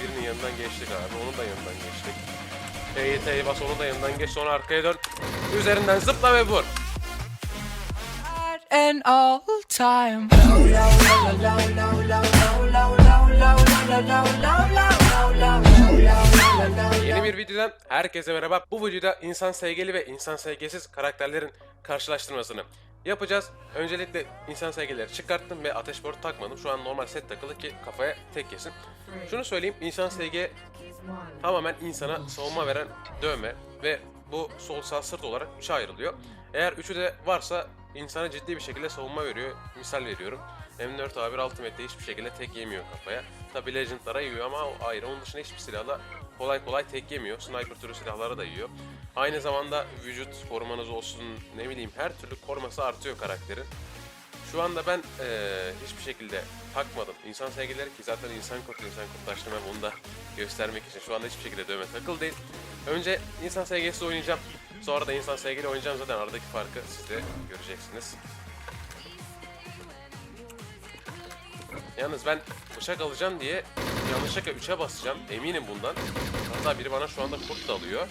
birinin yanından geçtik abi. Onun da yanından geçtik. EYT'yi bas onun da yanından geç sonra arkaya dön. Üzerinden zıpla ve vur. and all time. Bir videodan herkese merhaba. Bu videoda insan sevgili ve insan sevgisiz karakterlerin karşılaştırmasını yapacağız. Öncelikle insan sevgilileri çıkarttım ve ateş boru takmadım. Şu an normal set takılı ki kafaya tek yesin. Şunu söyleyeyim, insan sevgi tamamen insana savunma veren dövme ve bu sol sağ sırt olarak üçe ayrılıyor. Eğer üçü de varsa insana ciddi bir şekilde savunma veriyor. Misal veriyorum. M4 A1 Ultimate'de hiçbir şekilde tek yemiyor kafaya. Tabi Legend'lara yiyor ama o ayrı. Onun dışında hiçbir silahla kolay kolay tek yemiyor. Sniper türü silahlara da yiyor. Aynı zamanda vücut korumanız olsun ne bileyim her türlü koruması artıyor karakterin. Şu anda ben eee, hiçbir şekilde takmadım. İnsan sevgileri ki zaten insan kurtu, insan ben bunu da göstermek için. Şu anda hiçbir şekilde dövme takıl değil. Önce insan sevgilisi oynayacağım. Sonra da insan sevgili oynayacağım zaten aradaki farkı siz de göreceksiniz. Yalnız ben bıçak alacağım diye yanlışlıkla 3'e basacağım. Eminim bundan. Hatta biri bana şu anda kurt dalıyor.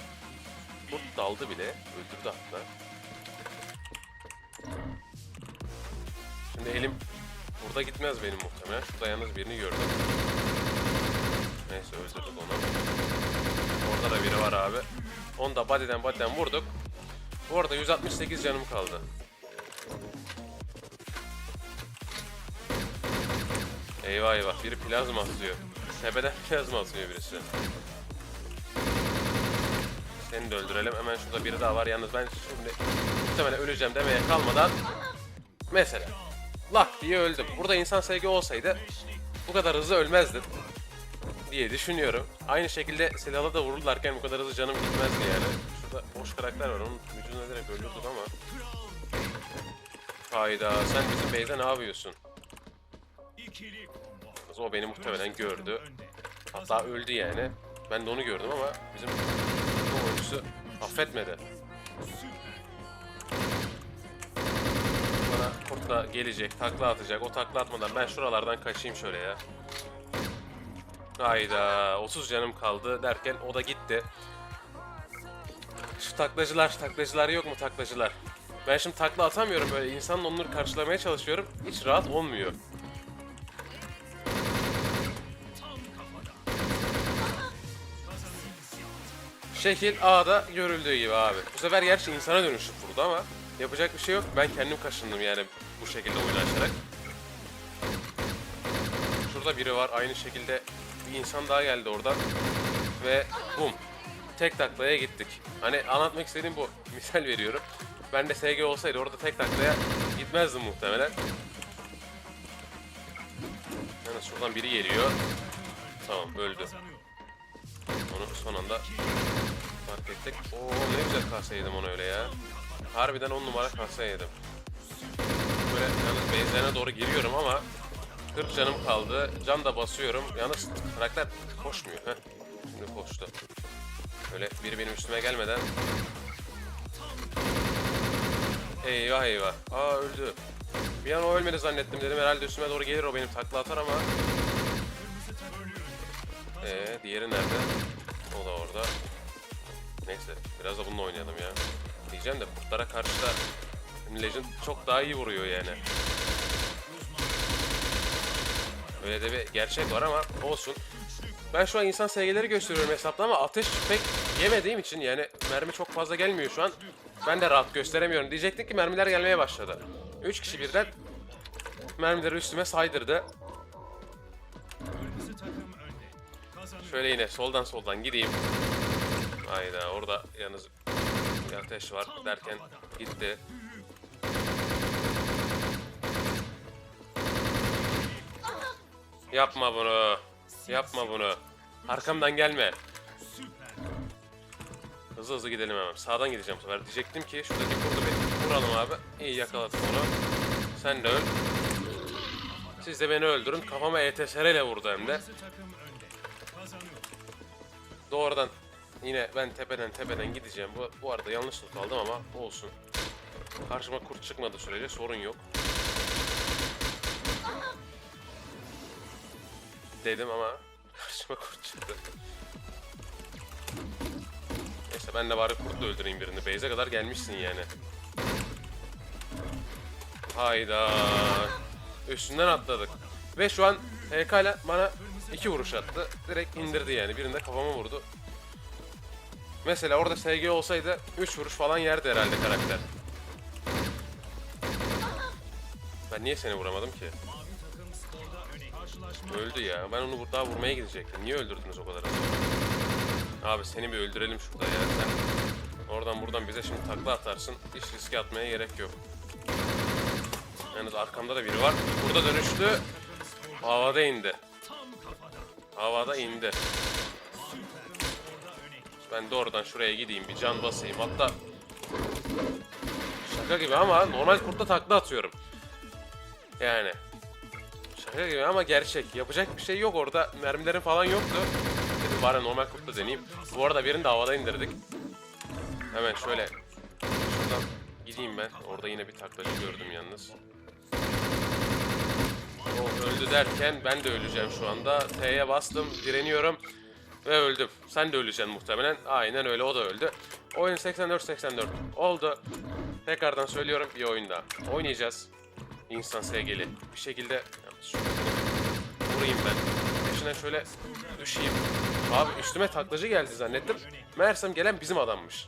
Kurt daldı bile. Öldürdü hatta. Şimdi elim burada gitmez benim muhtemelen. Şurada yalnız birini gördüm. Neyse öldürdük onu. Orada da biri var abi. Onu da body'den body'den vurduk. Bu arada 168 canım kaldı. Eyvah eyvah biri plazma atıyor. Tepeden plazma atıyor birisi. Seni de öldürelim. Hemen şurada biri daha var. Yalnız ben şimdi muhtemelen öleceğim demeye kalmadan mesela lak diye öldüm. Burada insan sevgi olsaydı bu kadar hızlı ölmezdim diye düşünüyorum. Aynı şekilde silahla da vururlarken bu kadar hızlı canım gitmezdi yani. Şurada boş karakter var. Onun vücuduna direkt ölüyorduk ama. Hayda sen bizim beyde ne yapıyorsun? O beni muhtemelen gördü. Hatta öldü yani. Ben de onu gördüm ama bizim bu oyuncusu affetmedi. Bana kurt da gelecek, takla atacak. O takla atmadan ben şuralardan kaçayım şöyle ya. Hayda 30 canım kaldı derken o da gitti. Şu taklacılar, taklacılar yok mu taklacılar? Ben şimdi takla atamıyorum böyle insanın onları karşılamaya çalışıyorum. Hiç rahat olmuyor. Şekil A'da görüldüğü gibi abi. Bu sefer gerçi insana dönüşüp vurdu ama yapacak bir şey yok. Ben kendim kaşındım yani bu şekilde oyunu açarak. Şurada biri var. Aynı şekilde bir insan daha geldi oradan. Ve bum. Tek taklaya gittik. Hani anlatmak istediğim bu. Misal veriyorum. Ben de SG olsaydı orada tek taklaya gitmezdim muhtemelen. Yani şuradan biri geliyor. Tamam öldü. Onu son anda fark. Oo ne güzel kase yedim onu öyle ya. Harbiden 10 numara kase yedim. Böyle yalnız benzerine doğru giriyorum ama 40 canım kaldı. Can da basıyorum. Yalnız karakter koşmuyor. Heh. Şimdi koştu. Böyle biri benim üstüme gelmeden. Eyvah eyvah. Aa öldü. Bir an o ölmedi zannettim dedim. Herhalde üstüme doğru gelir o benim takla atar ama. Ee, diğeri nerede? O da orada. Neyse biraz da bununla oynayalım ya. Diyeceğim de kurtlara karşı da Legend çok daha iyi vuruyor yani. Öyle de bir gerçek var ama olsun. Ben şu an insan sevgileri gösteriyorum hesapta ama ateş pek yemediğim için yani mermi çok fazla gelmiyor şu an. Ben de rahat gösteremiyorum. Diyecektik ki mermiler gelmeye başladı. 3 kişi birden mermileri üstüme saydırdı. Şöyle yine soldan soldan gideyim. Hayda orada yalnız bir ateş var derken gitti. Yapma bunu. Yapma bunu. Arkamdan gelme. Hızlı hızlı gidelim hemen. Sağdan gideceğim bu sefer. Diyecektim ki şuradaki kurdu bir vuralım abi. İyi yakaladık onu. Sen de öl. Siz de beni öldürün. Kafama ETSR ile vurdu hem de. Doğrudan yine ben tepeden tepeden gideceğim. Bu, bu arada yanlış not aldım ama olsun. Karşıma kurt çıkmadı sürece sorun yok. Dedim ama Karşıma kurt çıktı. Neyse ben de bari kurtla öldüreyim birini. Beyze kadar gelmişsin yani. Hayda. Üstünden atladık. Ve şu an HK ile bana iki vuruş attı. Direkt indirdi yani. Birinde kafama vurdu. Mesela orada SG olsaydı 3 vuruş falan yerdi herhalde karakter. Ben niye seni vuramadım ki? Öldü ya. Ben onu daha vurmaya gidecektim. Niye öldürdünüz o kadar? Abi seni bir öldürelim şurada ya. Sen oradan buradan bize şimdi takla atarsın. Hiç riske atmaya gerek yok. Yalnız arkamda da biri var. Burada dönüştü. Havada indi. Havada indi. Ben doğrudan şuraya gideyim bir can basayım. Hatta şaka gibi ama normal kurtta takla atıyorum. Yani şaka gibi ama gerçek. Yapacak bir şey yok orada. Mermilerin falan yoktu. Dedim bari normal kurtla deneyeyim. Bu arada birini de havada indirdik. Hemen şöyle şuradan gideyim ben. Orada yine bir taklacı gördüm yalnız. O öldü derken ben de öleceğim şu anda. T'ye bastım, direniyorum ve öldüm. Sen de öleceksin muhtemelen. Aynen öyle o da öldü. Oyun 84-84 oldu. Tekrardan söylüyorum bir oyunda oynayacağız. İnsan sevgili. Bir şekilde vurayım ben. Peşine şöyle düşeyim. Abi üstüme taklacı geldi zannettim. Meğersem gelen bizim adammış.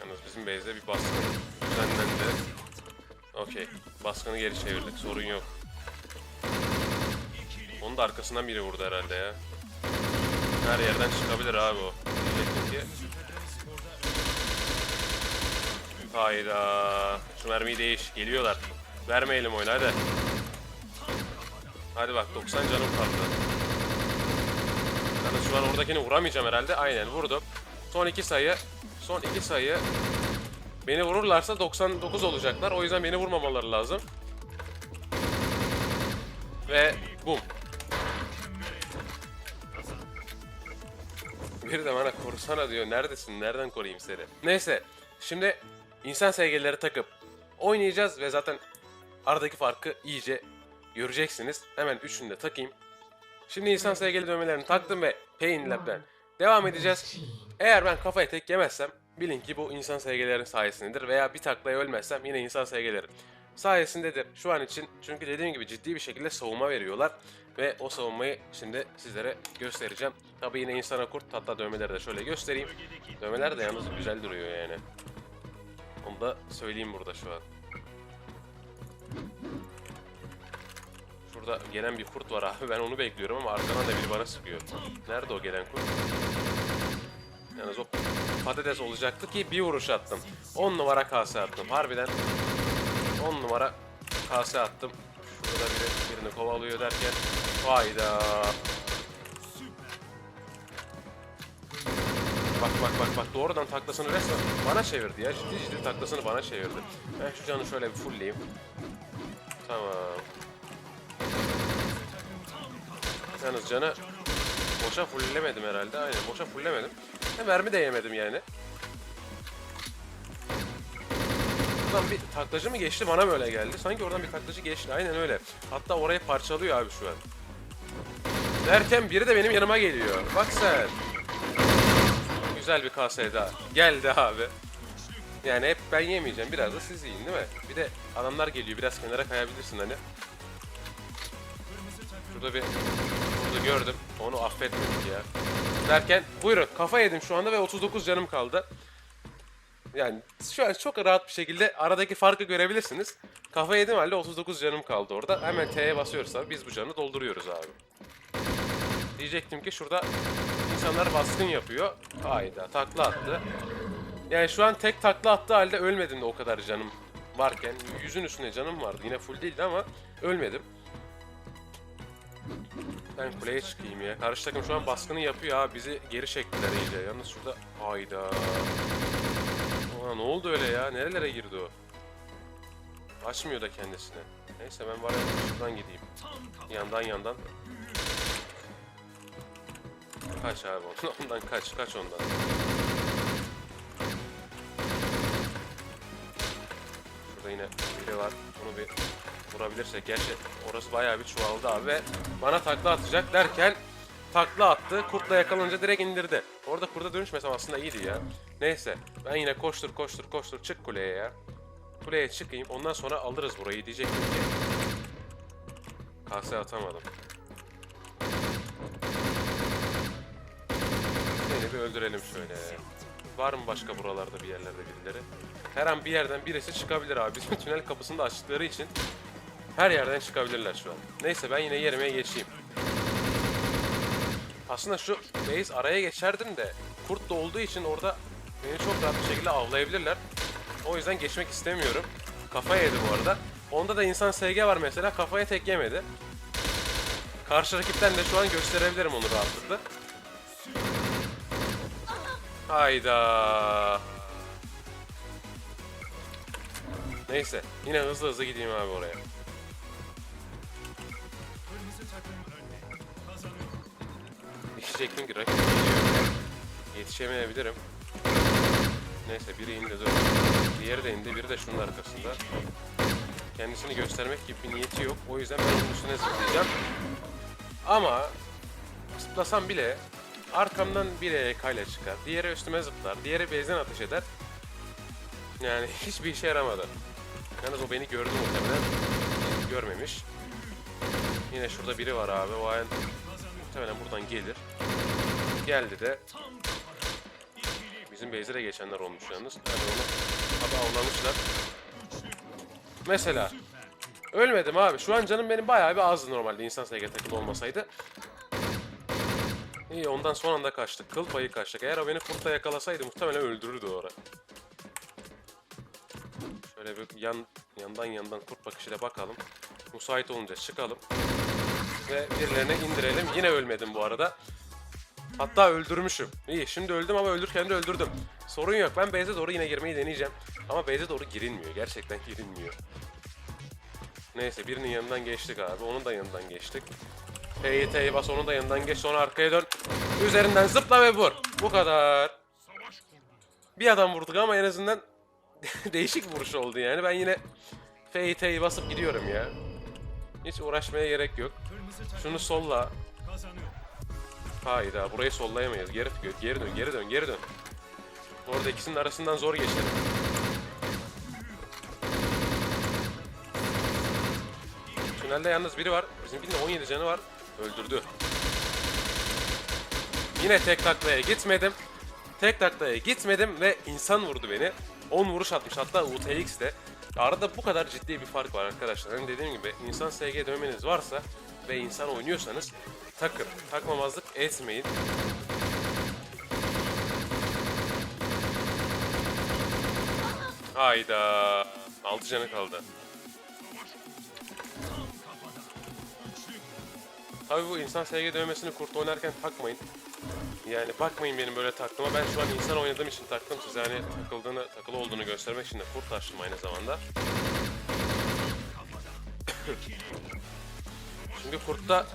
Yalnız bizim base'de bir baskın düzenlendi. Okey. Baskını geri çevirdik. Sorun yok. Da arkasından biri vurdu herhalde ya. Her yerden çıkabilir abi o. Diyecektim ki. Hayda. Şu mermiyi değiş. Geliyorlar. Vermeyelim oyunu hadi. Hadi bak 90 canım kaldı. Yalnız şu an oradakini vuramayacağım herhalde. Aynen vurdum. Son iki sayı. Son iki sayı. Beni vururlarsa 99 olacaklar. O yüzden beni vurmamaları lazım. Ve bum. Bir de bana korusana diyor. Neredesin? Nereden koruyayım seni? Neyse. Şimdi insan sevgilileri takıp oynayacağız ve zaten aradaki farkı iyice göreceksiniz. Hemen üçünü de takayım. Şimdi insan sevgili dövmelerini taktım ve Pain Lab'den devam edeceğiz. Eğer ben kafaya tek yemezsem bilin ki bu insan sevgililerin sayesindedir veya bir taklaya ölmezsem yine insan sevgililerin sayesindedir şu an için. Çünkü dediğim gibi ciddi bir şekilde savunma veriyorlar ve o savunmayı şimdi sizlere göstereceğim. Tabi yine insana kurt hatta dövmeleri de şöyle göstereyim. Dövmeler de yalnız güzel duruyor yani. Onu da söyleyeyim burada şu an. Şurada gelen bir kurt var abi. Ben onu bekliyorum ama arkadan da biri bana sıkıyor. Nerede o gelen kurt? Yalnız o patates olacaktı ki bir vuruş attım. 10 numara kase attım. Harbiden 10 numara kase attım. Şurada biri birini kovalıyor derken hayda. Bak bak bak bak doğrudan taklasını resmen bana çevirdi ya. Ciddi ciddi taklasını bana çevirdi. Ben şu canı şöyle bir fullleyeyim. Tamam. Yalnız canı boşa fulllemedim herhalde. Aynen boşa fulllemedim. Hem mermi de yemedim yani. Buradan bir taklacı mı geçti bana böyle geldi. Sanki oradan bir taklacı geçti. Aynen öyle. Hatta orayı parçalıyor abi şu an. Derken biri de benim yanıma geliyor. Bak sen. Güzel bir kase daha. Geldi abi. Yani hep ben yemeyeceğim. Biraz da siz yiyin değil mi? Bir de adamlar geliyor. Biraz kenara kayabilirsin hani. Şurada bir burada gördüm. Onu affetmedik ya. Derken buyurun kafa yedim şu anda ve 39 canım kaldı. Yani şu an çok rahat bir şekilde aradaki farkı görebilirsiniz. Kafa yedim halde 39 canım kaldı orada. Hemen T'ye basıyoruz tabii. Biz bu canı dolduruyoruz abi. Diyecektim ki şurada insanlar baskın yapıyor. Hayda takla attı. Yani şu an tek takla attığı halde ölmedim de o kadar canım varken. Yüzün üstünde canım vardı. Yine full değildi ama ölmedim. Ben kuleye çıkayım ya. Karşı takım şu an baskını yapıyor ha. Bizi geri çektiler iyice. Yalnız şurada... Hayda. Ne oldu öyle ya? Nerelere girdi o? Açmıyor da kendisine. Neyse ben bari şuradan gideyim. Yandan yandan. Kaç abi ondan, ondan kaç, kaç ondan. Şurada yine biri var. Onu bir vurabilirsek. Gerçi orası bayağı bir çoğaldı abi ve bana takla atacak derken takla attı. Kurtla yakalanınca direkt indirdi. Orada kurda dönüşmesem aslında iyiydi ya. Neyse ben yine koştur koştur koştur çık kuleye ya. Kuleye çıkayım ondan sonra alırız burayı diyecektim ki. Kase atamadım. Seni bir öldürelim şöyle. Var mı başka buralarda bir yerlerde birileri? Her an bir yerden birisi çıkabilir abi. Bizim tünel kapısını da açtıkları için her yerden çıkabilirler şu an. Neyse ben yine yerime geçeyim. Aslında şu base araya geçerdim de kurt da olduğu için orada beni çok rahat bir şekilde avlayabilirler. O yüzden geçmek istemiyorum. Kafa yedi bu arada. Onda da insan SG var mesela kafaya tek yemedi. Karşı rakipten de şu an gösterebilirim onu rahatlıkla. Hayda. Neyse yine hızlı hızlı gideyim abi oraya. Diyecektim ki rakip. Yetişemeyebilirim. Neyse biri indi dur. Diğeri de indi. Biri de şunun arkasında. Kendisini göstermek gibi bir niyeti yok. O yüzden ben onun üstüne zıplayacağım. Ama zıplasam bile arkamdan biri EK ile çıkar. Diğeri üstüme zıplar. Diğeri base'den ateş eder. Yani hiçbir işe yaramadı. Yalnız o beni gördü muhtemelen. Görmemiş. Yine şurada biri var abi. O an muhtemelen buradan gelir. Geldi de. Bizim base'e geçenler olmuş yalnız. Yani onu abi avlamışlar. Mesela. Ölmedim abi. Şu an canım benim bayağı bir azdı normalde insan SG takılı olmasaydı. İyi ondan son anda kaçtık. Kıl payı kaçtık. Eğer o beni kurtta yakalasaydı muhtemelen öldürürdü o ara. Şöyle bir yan yandan yandan kurt bakışıyla bakalım. Müsait olunca çıkalım. Ve birilerine indirelim. Yine ölmedim bu arada. Hatta öldürmüşüm. İyi şimdi öldüm ama öldürken de öldürdüm. Sorun yok. Ben base'e doğru yine girmeyi deneyeceğim. Ama base'e doğru girilmiyor. Gerçekten girilmiyor. Neyse birinin yanından geçtik abi. Onun da yanından geçtik. T'yi T'yi bas onun da yanından geç sonra arkaya dön. Üzerinden zıpla ve vur. Bu kadar. Bir adam vurduk ama en azından değişik vuruş oldu yani. Ben yine F'yi T'yi basıp gidiyorum ya. Hiç uğraşmaya gerek yok. Şunu solla. Hayda burayı sollayamayız. Geri, geri dön, geri dön, geri dön. Orada ikisinin arasından zor geçelim. Tünelde yalnız biri var. Bizimkinin 17 canı var. Öldürdü. Yine tek taklaya gitmedim. Tek taklaya gitmedim ve insan vurdu beni. 10 vuruş atmış hatta UTX'de. Arada bu kadar ciddi bir fark var arkadaşlar. Hani dediğim gibi insan SG dövmeniz varsa ve insan oynuyorsanız takın. Takmamazlık etmeyin. Hayda. 6 canı kaldı. Tabii bu insan SG dövmesini kurt oynarken takmayın. Yani bakmayın benim böyle taktığıma. Ben şu an insan oynadığım için taktım. Size hani takıldığını, takılı olduğunu göstermek için de kurt açtım aynı zamanda. Çünkü kurtta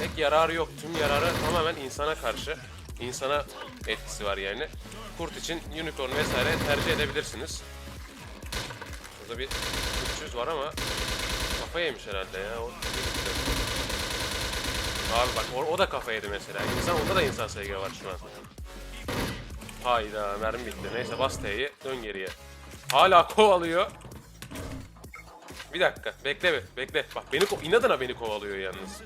pek yararı yok. Tüm yararı tamamen insana karşı. insana etkisi var yani. Kurt için unicorn vesaire tercih edebilirsiniz. Burada bir 300 var ama kafa yemiş herhalde ya. O Abi bak o, o da kafa yedi mesela. İnsan onda da insan sevgi var şu an. Hayda mermi bitti. Neyse bas T'yi dön geriye. Hala kovalıyor. Bir dakika bekle be bekle. Bak beni inadına beni kovalıyor yalnız.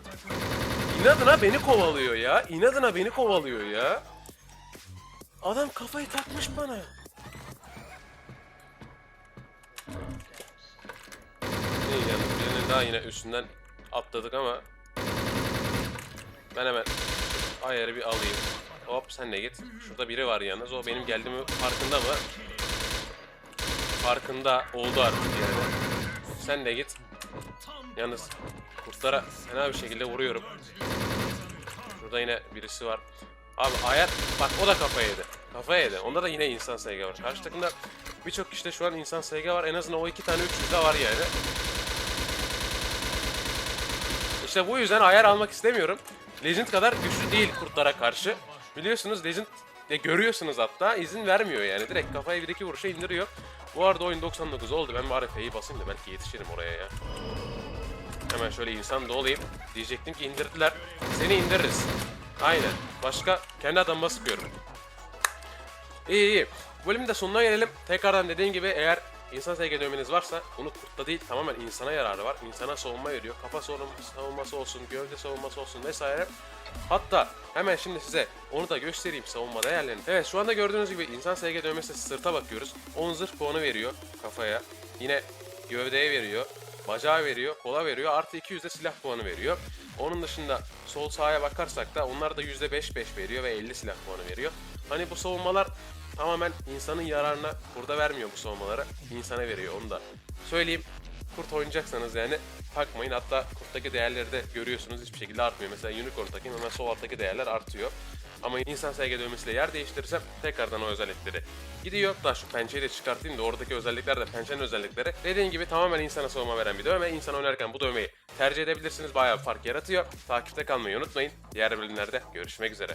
İnadına beni kovalıyor ya. İnadına beni kovalıyor ya. Adam kafayı takmış bana. İyi yalnız birinin daha yine üstünden atladık ama ben hemen ayarı bir alayım. Hop sen de git. Şurada biri var yalnız. O benim geldiğimi farkında mı? Farkında oldu artık yani. Sen de git. Yalnız kurtlara fena bir şekilde vuruyorum. Şurada yine birisi var. Abi ayar bak o da kafa yedi. Kafa yedi. Onda da yine insan SG var. Karşı takımda birçok kişide şu an insan SG var. En azından o iki tane 300 de var yani. İşte bu yüzden ayar almak istemiyorum. Legend kadar güçlü değil kurtlara karşı. Biliyorsunuz Legend de görüyorsunuz hatta izin vermiyor yani. Direkt kafaya bir iki vuruşa indiriyor. Bu arada oyun 99 oldu. Ben bari F'yi basayım da belki yetişirim oraya ya. Hemen şöyle insan da olayım. Diyecektim ki indirdiler. Seni indiririz. Aynen. Başka kendi adamıma sıkıyorum. İyi iyi. Bölümün de sonuna gelelim. Tekrardan dediğim gibi eğer insan sevgi dövmeniz varsa bunu kurtta değil tamamen insana yararı var. İnsana savunma veriyor. Kafa savunma- savunması olsun, gövde savunması olsun vesaire. Hatta hemen şimdi size onu da göstereyim savunma değerlerini. Evet şu anda gördüğünüz gibi insan sevgi dövmesi sırta bakıyoruz. 10 zırh puanı veriyor kafaya. Yine gövdeye veriyor. Bacağı veriyor, kola veriyor. Artı 200 de silah puanı veriyor. Onun dışında sol sağa bakarsak da onlar da %5-5 veriyor ve 50 silah puanı veriyor. Hani bu savunmalar tamamen insanın yararına burada vermiyor bu savunmaları. insana veriyor onu da söyleyeyim. Kurt oynayacaksanız yani takmayın. Hatta kurttaki değerleri de görüyorsunuz hiçbir şekilde artmıyor. Mesela Unicorn'daki hemen sol alttaki değerler artıyor. Ama insan sevgi dövmesiyle yer değiştirirsem tekrardan o özellikleri gidiyor. Daha şu pençeyi de çıkartayım da oradaki özellikler de pençenin özellikleri. Dediğim gibi tamamen insana savunma veren bir dövme. İnsan oynarken bu dövmeyi tercih edebilirsiniz. Bayağı bir fark yaratıyor. Takipte kalmayı unutmayın. Diğer bölümlerde görüşmek üzere.